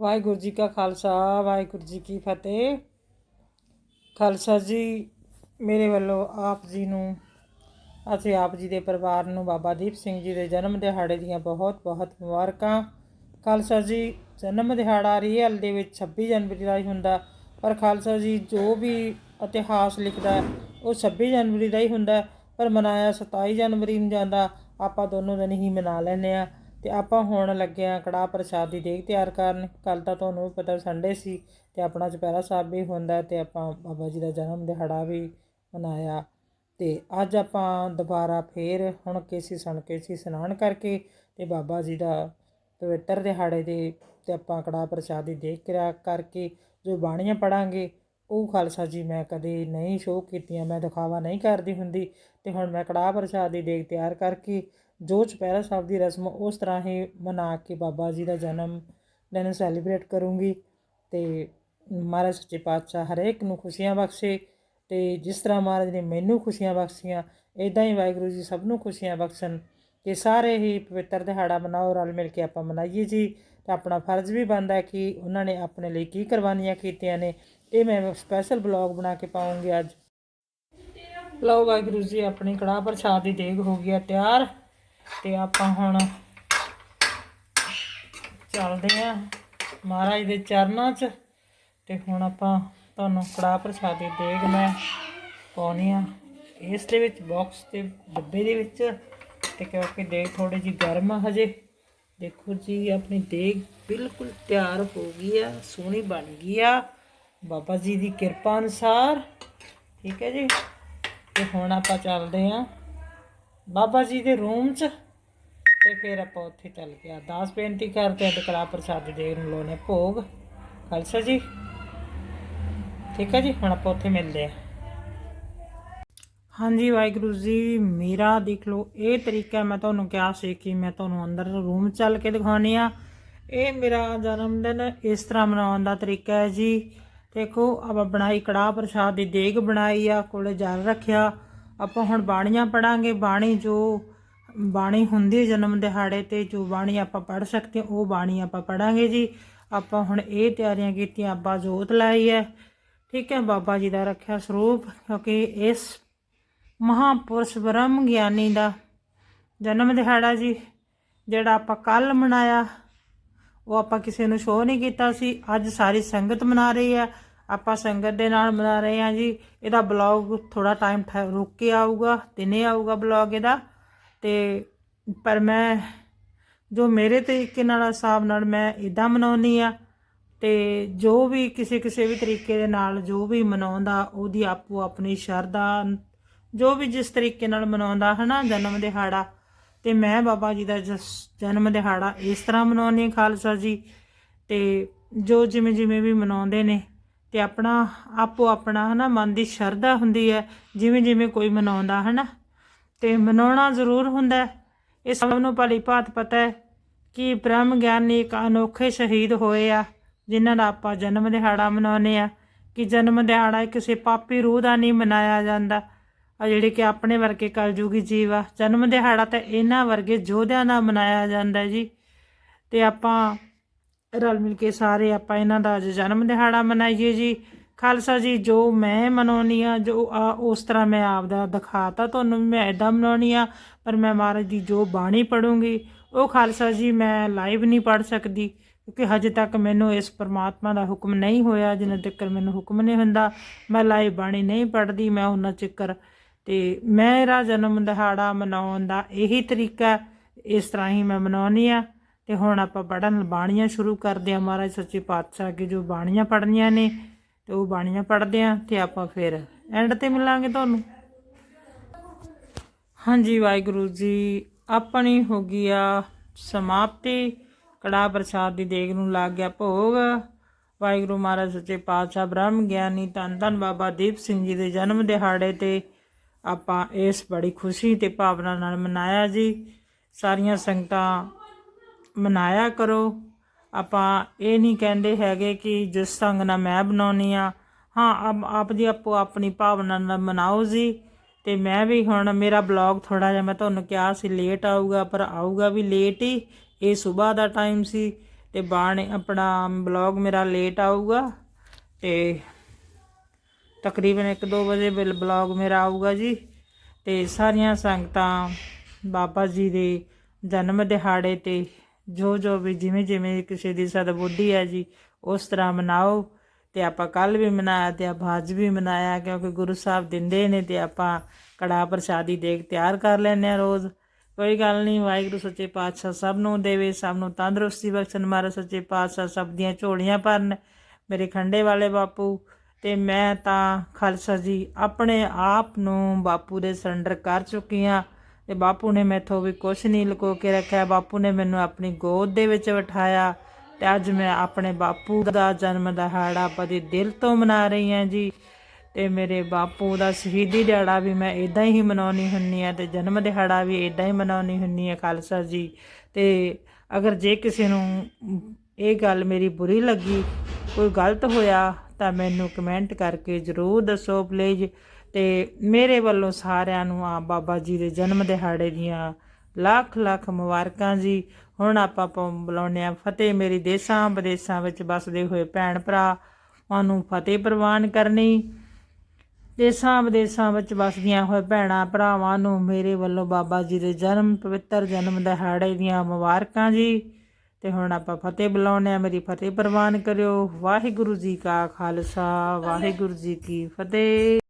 ਵਾਹਿਗੁਰੂ ਜੀ ਕਾ ਖਾਲਸਾ, ਵਾਹਿਗੁਰੂ ਜੀ ਕੀ ਫਤਿਹ। ਖਾਲਸਾ ਜੀ, ਮੇਰੇ ਵੱਲੋਂ ਆਪ ਜੀ ਨੂੰ ਅਤੇ ਆਪ ਜੀ ਦੇ ਪਰਿਵਾਰ ਨੂੰ ਬਾਬਾ ਦੀਪ ਸਿੰਘ ਜੀ ਦੇ ਜਨਮ ਦਿਹਾੜੇ ਦੀਆਂ ਬਹੁਤ ਬਹੁਤ ਮੁਬਾਰਕਾਂ। ਖਾਲਸਾ ਜੀ, ਜਨਮ ਦਿਹਾੜਾ ਰੀਅਲ ਦੇ ਵਿੱਚ 26 ਜਨਵਰੀ ਦਾ ਹੀ ਹੁੰਦਾ, ਪਰ ਖਾਲਸਾ ਜੀ ਜੋ ਵੀ ਇਤਿਹਾਸ ਲਿਖਦਾ ਉਹ 26 ਜਨਵਰੀ ਦਾ ਹੀ ਹੁੰਦਾ, ਪਰ ਮਨਾਇਆ 27 ਜਨਵਰੀ ਨੂੰ ਜਾਂਦਾ, ਆਪਾਂ ਦੋਨੋਂ ਦਿਨ ਹੀ ਮਨਾ ਲੈਂਦੇ ਆ ਤੇ ਆਪਾਂ ਹੁਣ ਲੱਗੇ ਆ ਕੜਾਹ ਪ੍ਰਸ਼ਾਦ ਦੀ ਦੇਗ ਤਿਆਰ ਕਰਨ। ਕੱਲ ਤਾਂ ਤੁਹਾਨੂੰ ਵੀ ਪਤਾ ਸੰਡੇ ਸੀ ਤੇ ਆਪਣਾ ਚੁਪਹਿਰਾ ਸਾਹਿਬ ਵੀ ਹੁੰਦਾ ਤੇ ਆਪਾਂ ਬਾਬਾ ਜੀ ਦਾ ਜਨਮ ਦਿਹਾੜਾ ਵੀ ਮਨਾਇਆ। ਤੇ ਅੱਜ ਆਪਾਂ ਦੁਬਾਰਾ ਫੇਰ ਹੁਣ ਕੇਸੀ ਸਣ ਕੇਸੀ ਇਸ਼ਨਾਨ ਕਰਕੇ ਤੇ ਬਾਬਾ ਜੀ ਦਾ ਪਵਿੱਤਰ ਦਿਹਾੜੇ ਦੇ ਤੇ ਆਪਾਂ ਕੜਾਹ ਪ੍ਰਸ਼ਾਦ ਦੀ ਦੇਗ ਕਿਰਿਆ ਕਰਕੇ ਜੋ ਬਾਣੀਆਂ ਪੜਾਂਗੇ ਉਹ ਖਾਲਸਾ ਜੀ ਮੈਂ ਕਦੇ ਨਹੀਂ ਸ਼ੋਅ ਕੀਤੀਆਂ, ਮੈਂ ਦਿਖਾਵਾ ਨਹੀਂ ਕਰਦੀ ਹੁੰਦੀ ਤੇ ਹੁਣ ਮੈਂ ਕੜਾਹ ਪ੍ਰਸ਼ਾਦ ਦੀ ਡੇਗ ਤਿਆਰ ਕਰਕੇ ਜੋ ਚੁਪਹਿਰਾ ਸਾਹਿਬ ਦੀ ਰਸਮ ਉਸ ਤਰ੍ਹਾਂ ਹੀ ਮਨਾ ਕੇ ਬਾਬਾ ਜੀ ਦਾ ਜਨਮ ਦਿਨ ਸੈਲੀਬ੍ਰੇਟ ਕਰੂੰਗੀ ਤੇ ਮਹਾਰਾਜ ਸੱਚੇ ਪਾਤਸ਼ਾਹ ਹਰੇਕ ਨੂੰ ਖੁਸ਼ੀਆਂ ਬਖਸ਼ੇ ਤੇ ਜਿਸ ਤਰ੍ਹਾਂ ਮਹਾਰਾਜ ਨੇ ਮੈਨੂੰ ਖੁਸ਼ੀਆਂ ਬਖਸ਼ੀਆਂ ਇਦਾਂ ਹੀ ਵਾਹਿਗੁਰੂ ਜੀ ਸਭ ਨੂੰ ਖੁਸ਼ੀਆਂ ਬਖਸ਼ਣ ਕਿ ਸਾਰੇ ਹੀ ਪਵਿੱਤਰ ਦਿਹਾੜਾ ਮਨਾਓ, ਰਲ ਮਿਲ ਕੇ ਆਪਾਂ ਮਨਾਈਏ ਜੀ ਤੇ ਆਪਣਾ ਫਰਜ਼ ਵੀ ਬਣਦਾ ਕਿ ਉਹਨਾਂ ਨੇ ਆਪਣੇ ਲਈ ਕੀ ਕੁਰਬਾਨੀਆਂ ਕੀਤੀਆਂ ਨੇ ਇਹ ਮੈਂ ਸਪੈਸ਼ਲ ਬਲੌਗ ਬਣਾ ਕੇ ਪਾਉਂਗੀ ਅੱਜ। ਲਓ ਵਾਹਿਗੁਰੂ ਜੀ, ਆਪਣੀ ਕੜਾਹ ਪ੍ਰਸ਼ਾਦ ਦੀ ਦੇਗ ਹੋ ਗਈ ਆ ਤਿਆਰ। ਤੇ ਆਪਾਂ ਹੁਣ ਚੱਲਦੇ ਆ ਮਹਾਰਾਜ ਦੇ ਚਰਨਾਂ 'ਚ। ਤੇ ਹੁਣ ਆਪਾਂ ਤੁਹਾਨੂੰ ਕੜਾਹ ਪ੍ਰਸ਼ਾਦ ਦੀ ਦੇਗ ਮੈਂ ਪਾਉਣੀ ਆ। ਇਸ ਦੇ ਵਿੱਚ ਬਾਕਸ ਤੇ ਡੱਬੇ ਦੇ ਵਿੱਚ। ਤੇ ਕਿਉਂਕਿ ਦੇਗ ਥੋੜੀ ਜਿਹੀ ਗਰਮ ਆ ਹਜੇ। ਦੇਖੋ ਜੀ, ਆਪਣੀ ਦੇਗ ਬਿਲਕੁਲ ਤਿਆਰ ਹੋ ਗਈ ਆ, ਸੋਹਣੀ ਬਣ ਗਈ ਆ। ਬਾਬਾ ਜੀ ਦੀ ਕਿਰਪਾ ਅਨੁਸਾਰ, ਠੀਕ ਹੈ ਜੀ? ਤੇ ਹੁਣ ਆਪਾਂ ਚੱਲਦੇ ਆਂ ਬਾਬਾ ਜੀ ਦੇ ਰੂਮ 'ਚ ਤੇ ਫਿਰ ਆਪਾਂ ਉੱਥੇ ਚੱਲ ਕੇ ਅਰਦਾਸ ਬੇਨਤੀ ਕਰਦੇ ਆਂ ਤੇ ਕੜਾ ਪ੍ਰਸਾਦ ਦੀ ਨੂੰ ਲਾਉਣੇ ਭੋਗ। ਖਾਲਸਾ ਜੀ। ਠੀਕ ਹੈ ਜੀ, ਹੁਣ ਆਪਾਂ ਉੱਥੇ ਮਿਲਦੇ ਆਂ ਹਾਂਜੀ, ਵਾਹਿਗੁਰੂ ਜੀ, ਮੇਰਾ ਦੇਖ ਲਓ, ਇਹ ਤਰੀਕਾ ਮੈਂ ਤੁਹਾਨੂੰ ਕਿਹਾ ਸੀ ਕਿ ਮੈਂ ਤੁਹਾਨੂੰ ਅੰਦਰ ਰੂਮ ਚੱਲ ਕੇ ਦਿਖਾਉਣੀ ਆ। ਇਹ ਮੇਰਾ ਜਨਮ ਦਿਨ ਇਸ ਤਰ੍ਹਾਂ ਮਨਾਉਣ ਦਾ ਤਰੀਕਾ ਹੈ ਜੀ। ਦੇਖੋ ਆਪਾਂ ਬਣਾਈ ਕੜਾਹ ਪ੍ਰਸ਼ਾਦ ਦੀ ਦੇਗ ਬਣਾਈ ਆ ਕੋਲੇ ਜਲ ਰੱਖਿਆ। ਆਪਾਂ ਹੁਣ ਬਾਣੀਆਂ ਪੜਾਂਗੇ। ਬਾਣੀ ਜੋ ਬਾਣੀ ਹੁੰਦੀ ਜਨਮ ਦਿਹਾੜੇ ਤੇ ਜੋ ਬਾਣੀ ਆਪਾਂ ਪੜ ਸਕਦੇ ਹਾਂ, ਉਹ ਬਾਣੀ ਆਪਾਂ ਪੜਾਂਗੇ ਜੀ। ਆਪਾਂ ਹੁਣ ਇਹ ਤਿਆਰੀਆਂ ਕੀਤੀਆਂ ਆਪਾਂ ਜੋਤ ਲਾਈ ਹੈ। ਠੀਕ ਹੈ ਬਾਬਾ ਜੀ ਦਾ ਰੱਖਿਆ ਸਰੂਪ ਕਿਉਂਕਿ ਇਸ ਮਹਾਪੁਰਸ਼ ਬ੍ਰਹਮ ਗਿਆਨੀ ਦਾ ਜਨਮ ਦਿਹਾੜਾ ਜੀ ਜਿਹੜਾ ਆਪਾਂ ਕੱਲ ਮਨਾਇਆ ਉਹ ਆਪਾਂ ਕਿਸੇ ਨੂੰ ਸ਼ੋਅ ਨਹੀਂ ਕੀਤਾ ਸੀ। ਅੱਜ ਸਾਰੀ ਸੰਗਤ ਮਨਾ ਰਹੀ ਹੈ। ਆਪਾਂ ਸੰਗਤ ਦੇ ਨਾਲ ਮਨਾ ਰਹੇ ਹਾਂ ਜੀ। ਇਹਦਾ ਬਲੌਗ ਥੋੜਾ ਟਾਈਮ ਰੁਕ ਕੇ ਆਊਗਾ, ਦਿਨੇ ਆਊਗਾ ਬਲੌਗ ਇਹਦਾ। ਤੇ ਪਰ ਮੈਂ ਜੋ ਮੇਰੇ ਤਰੀਕੇ ਨਾਲ, ਹਿਸਾਬ ਨਾਲ ਮੈਂ ਇਦਾਂ ਮਨਾਉਣੀ ਆ ਤੇ ਜੋ ਵੀ ਕਿਸੇ ਕਿਸੇ ਵੀ ਤਰੀਕੇ ਦੇ ਨਾਲ ਜੋ ਵੀ ਮਨਾਉਂਦਾ, ਉਹਦੀ ਆਪੋ ਆਪਣੀ ਸ਼ਰਧਾ, ਜੋ ਵੀ ਜਿਸ ਤਰੀਕੇ ਨਾਲ ਮਨਾਉਂਦਾ, ਹਨਾ, ਜਨਮ ਦਿਹਾੜਾ। ਤੇ ਮੈਂ ਬਾਬਾ ਜੀ ਦਾ ਜਸ- ਜਨਮ ਦਿਹਾੜਾ ਇਸ ਤਰ੍ਹਾਂ ਮਨਾਉਂਦੀ ਹਾਂ, ਖਾਲਸਾ ਜੀ। ਤੇ ਜੋ ਜਿਵੇਂ ਜਿਵੇਂ ਵੀ ਮਨਾਉਂਦੇ ਨੇ ਤੇ ਆਪਣਾ, ਆਪੋ ਆਪਣਾ ਹਨਾ, ਮਨ ਦੀ ਸ਼ਰਧਾ ਹੁੰਦੀ ਹੈ, ਜਿਵੇਂ ਜਿਵੇਂ ਕੋਈ ਮਨਾਉਂਦਾ ਹਨਾ। ਤੇ ਮਨਾਉਣਾ ਜ਼ਰੂਰ ਹੁੰਦਾ ਇਹ ਸਭ ਨੂੰ ਭਲੀ ਭਾਤ ਪਤਾ ਹੈ ਕਿ ਬ੍ਰਹਮ ਗਿਆਨੀ ਇੱਕ ਅਨੋਖੇ ਸ਼ਹੀਦ ਹੋਏ ਆ, ਜਿਨ੍ਹਾਂ ਦਾ ਆਪਾਂ ਜਨਮ ਦਿਹਾੜਾ ਮਨਾਉਂਦੇ ਆ ਕਿ ਜਨਮ ਦਿਹਾੜਾ ਕਿਸੇ ਪਾਪੀ ਰੂਹ ਦਾ ਨਹੀਂ ਮਨਾਇਆ ਜਾਂਦਾ। ਆ ਜਿਹੜੇ ਕਿ ਆਪਣੇ ਵਰਗੇ ਕਲਯੁਗੀ ਜੀਵ ਆ, ਜਨਮ ਦਿਹਾੜਾ ਤਾਂ ਇਹਨਾਂ ਵਰਗੇ ਯੋਧਿਆਂ ਦਾ ਮਨਾਇਆ ਜਾਂਦਾ ਜੀ। ਤੇ ਆਪਾਂ ਰਲ ਮਿਲ ਕੇ ਸਾਰੇ ਆਪਾਂ ਇਹਨਾਂ ਦਾ ਅੱਜ ਜਨਮ ਦਿਹਾੜਾ ਮਨਾਈਏ ਜੀ। ਖਾਲਸਾ ਜੀ, ਜੋ ਮੈਂ ਮਨਾਉਣੀ ਆ ਜੋ ਆ, ਉਸ ਤਰ੍ਹਾਂ ਮੈਂ ਆਪਦਾ ਦਿਖਾਤਾ ਤੁਹਾਨੂੰ ਵੀ ਮੈਂ ਐਦਾਂ ਮਨਾਉਣੀ ਆ ਪਰ ਮੈਂ ਮਹਾਰਾਜ ਦੀ ਜੋ ਬਾਣੀ ਪੜੂੰਗੀ ਉਹ ਖਾਲਸਾ ਜੀ ਮੈਂ ਲਾਈਵ ਨਹੀਂ ਪੜ ਸਕਦੀ, ਕਿਉਂਕਿ ਹਜੇ ਤੱਕ ਮੈਨੂੰ ਇਸ ਪਰਮਾਤਮਾ ਦਾ ਹੁਕਮ ਨਹੀਂ ਹੋਇਆ, ਜਿੰਨਾ ਤੱਕ ਮੈਨੂੰ ਹੁਕਮ ਨਹੀਂ ਹੁੰਦਾ। ਮੈਂ ਲਾਈਵ ਬਾਣੀ ਨਹੀਂ ਪੜਦੀ ਮੈਂ ਉਹਨਾਂ ਚੱਕਰ ਤੇ ਮੇਰਾ ਜਨਮ ਦਿਹਾੜਾ ਮਨਾਉਣ ਦਾ ਇਹੀ ਤਰੀਕਾ ਇਸ ਤਰ੍ਹਾਂ ਹੀ ਮੈਂ ਮਨਾਉਣੀ ਆ ਤੇ ਹੁਣ ਆਪਾਂ ਪੜਨ ਬਾਣੀਆਂ ਸ਼ੁਰੂ ਕਰਦੇ ਆ ਮਹਾਰਾਜ ਸੱਚੇ ਪਾਤਸ਼ਾਹ ਅੱਗੇ ਜੋ ਬਾਣੀਆਂ ਪੜਨੀਆਂ ਨੇ ਤੇ ਉਹ ਬਾਣੀਆਂ ਪੜਦੇ ਆ ਤੇ ਆਪਾਂ ਫਿਰ ਐਂਡ ਤੇ ਮਿਲਾਂਗੇ ਤੁਹਾਨੂੰ। ਹਾਂਜੀ ਵਾਹਿਗੁਰੂ ਜੀ, ਆਪਣੀ ਹੋ ਗਈ ਆ ਸਮਾਪਤੀ। ਕੜਾ ਪ੍ਰਸਾਦ ਦੀ ਦੇਗ ਨੂੰ ਲੱਗ ਗਿਆ ਭੋਗ। ਵਾਹਿਗੁਰੂ ਮਹਾਰਾਜ ਸੱਚੇ ਪਾਤਸ਼ਾਹ ਬ੍ਰਹਮ ਗਿਆਨੀ ਧੰਨ ਧੰਨ ਬਾਬਾ ਦੀਪ ਸਿੰਘ ਜੀ ਦੇ ਜਨਮ ਦਿਹਾੜੇ ਤੇ ਆਪਾਂ ਇਸ ਬੜੀ ਖੁਸ਼ੀ ਤੇ ਭਾਵਨਾ ਨਾਲ ਮਨਾਇਆ ਜੀ। ਸਾਰੀਆਂ ਸੰਗਤਾਂ ਮਨਾਇਆ ਕਰੋ। ਆਪਾਂ ਇਹ ਨਹੀਂ ਕਹਿੰਦੇ ਹੈਗੇ ਕਿ ਜਿਸ ਢੰਗ ਨਾਲ ਮੈਂ ਬਣਾਉਣੀ ਆ ਹਾਂ, ਆਪ ਆਪ ਦੀ ਆਪੋ ਆਪਣੀ ਭਾਵਨਾ ਨਾਲ ਮਨਾਓ ਜੀ। ਤੇ ਮੈਂ ਵੀ ਹੁਣ ਮੇਰਾ ਬਲੌਗ ਥੋੜਾ ਜਿਹਾ ਮੈਂ ਤੁਹਾਨੂੰ ਕਿਹਾ ਸੀ ਲੇਟ ਆਊਗਾ, ਪਰ ਆਊਗਾ ਵੀ ਲੇਟ ਹੀ। ਇਹ ਸਵੇਰ ਦਾ ਟਾਈਮ ਸੀ ਤੇ ਬਾਣ ਆਪਣਾ ਬਲੌਗ ਮੇਰਾ ਲੇਟ ਆਊਗਾ ਤੇ ਤਕਰੀਬਨ 1-2 ਵਜੇ ਬਿਲ ਬਲੌਗ ਮੇਰਾ ਆਊਗਾ ਜੀ। ਤੇ ਸਾਰੀਆਂ ਸੰਗਤਾਂ ਬਾਬਾ ਜੀ ਦੇ ਜਨਮ ਦਿਹਾੜੇ ਤੇ ਜੋ ਜੋ ਵੀ ਜਿਵੇਂ ਜਿਵੇਂ ਕਿਸੇ ਦੀ ਸਦਬੁੱਧੀ ਹੈ ਜੀ, ਉਸ ਤਰ੍ਹਾਂ ਮਨਾਓ ਤੇ ਆਪਾਂ ਕੱਲ ਵੀ ਮਨਾਇਆ ਤੇ ਆਪਾਂ ਅੱਜ ਵੀ ਮਨਾਇਆ ਕਿਉਂਕਿ ਗੁਰੂ ਸਾਹਿਬ ਦਿੰਦੇ ਨੇ ਤੇ ਆਪਾਂ ਕੜਾ ਪ੍ਰਸ਼ਾਦੀ ਦੇਗ ਤਿਆਰ ਕਰ ਲੈਂਦੇ ਆ ਰੋਜ਼। ਕੋਈ ਗੱਲ ਨਹੀਂ, ਵਾਹਿਗੁਰੂ ਸੱਚੇ ਪਾਤਸ਼ਾਹ ਸਭ ਨੂੰ ਦੇਵੇ, ਸਭ ਨੂੰ ਤੰਦਰੁਸਤੀ ਬਖਸ਼ਣ। ਮਾਰੇ ਸੱਚੇ ਪਾਤਸ਼ਾਹ ਸਭ ਦੀਆਂ ਝੋਲੀਆਂ ਭਰਨ। ਮੇਰੇ ਖੰਡੇ ਵਾਲੇ ਬਾਪੂ ਤੇ ਮੈਂ ਤਾਂ ਖਾਲਸਾ ਜੀ ਆਪਣੇ ਆਪ ਨੂੰ ਬਾਪੂ ਦੇ ਸਰੈਂਡਰ ਕਰ ਚੁੱਕੀ ਹਾਂ। ਤੇ ਬਾਪੂ ਨੇ ਮੈਥੋਂ ਵੀ ਕੁਝ ਨਹੀਂ ਲੁਕੋ ਕੇ ਰੱਖਿਆ। ਬਾਪੂ ਨੇ ਮੈਨੂੰ ਆਪਣੀ ਗੋਦ ਦੇ ਵਿੱਚ ਬਿਠਾਇਆ ਤੇ ਅੱਜ ਮੈਂ ਆਪਣੇ ਬਾਪੂ ਦਾ ਜਨਮ ਦਿਹਾੜਾ ਬੜੇ ਦਿਲ ਤੋਂ ਮਨਾ ਰਹੀ ਹਾਂ ਜੀ। ਤੇ ਮੇਰੇ ਬਾਪੂ ਦਾ ਸ਼ਹੀਦੀ ਦਿਹਾੜਾ ਵੀ ਮੈਂ ਇਦਾਂ ਹੀ ਮਨਾਉਣੀ ਹੁੰਨੀ ਆ ਤੇ ਜਨਮ ਦਿਹਾੜਾ ਵੀ ਇਦਾਂ ਹੀ ਮਨਾਉਣੀ ਹੁੰਨੀ ਆ ਖਾਲਸਾ ਜੀ। ਤੇ ਅਗਰ ਜੇ ਕਿਸੇ ਨੂੰ ਇਹ ਗੱਲ ਮੇਰੀ ਬੁਰੀ ਲੱਗੀ, ਕੋਈ ਗਲਤ ਹੋਇਆ ਤਾਂ ਮੈਨੂੰ ਕਮੈਂਟ ਕਰਕੇ ਜਰੂਰ ਦੱਸੋ ਪਲੀਜ਼ ਤੇ ਮੇਰੇ ਵੱਲੋਂ ਸਾਰਿਆਂ ਨੂੰ ਆ ਬਾਬਾ ਜੀ ਦੇ ਜਨਮ ਦਿਹਾੜੇ ਦੀਆਂ ਲੱਖ ਲੱਖ ਮੁਬਾਰਕਾਂ ਜੀ। ਹੁਣ ਆਪਾਂ ਪ- ਬੁਲਾਉਂਦੇ ਆ ਫਤਿਹ ਮੇਰੀ ਦੇਸ਼ਾਂ ਵਿਦੇਸ਼ਾਂ ਵਿੱਚ ਵਸਦੇ ਹੋਏ ਭੈਣ ਭਰਾ, ਉਹਨੂੰ ਫਤਿਹ ਪ੍ਰਵਾਨ ਕਰਨੀ। ਦੇਸ਼ਾਂ ਵਿਦੇਸ਼ਾਂ ਵਿੱਚ ਵਸਦੀਆਂ ਹੋਏ ਭੈਣਾਂ ਭਰਾਵਾਂ ਨੂੰ ਮੇਰੇ ਵੱਲੋਂ ਬਾਬਾ ਜੀ ਦੇ ਜਨਮ, ਪਵਿੱਤਰ ਜਨਮ ਦਿਹਾੜੇ ਦੀਆਂ ਮੁਬਾਰਕਾਂ ਜੀ। ਤੇ ਹੁਣ ਆਪਾਂ ਫਤਿਹ ਬੁਲਾਉਂਦੇ ਆ ਮੇਰੀ ਫਤਿਹ ਪ੍ਰਵਾਨ ਕਰਿਓ। ਵਾਹਿਗੁਰੂ ਜੀ ਕਾ ਖਾਲਸਾ, ਵਾਹਿਗੁਰੂ ਜੀ ਕੀ ਫਤਿਹ।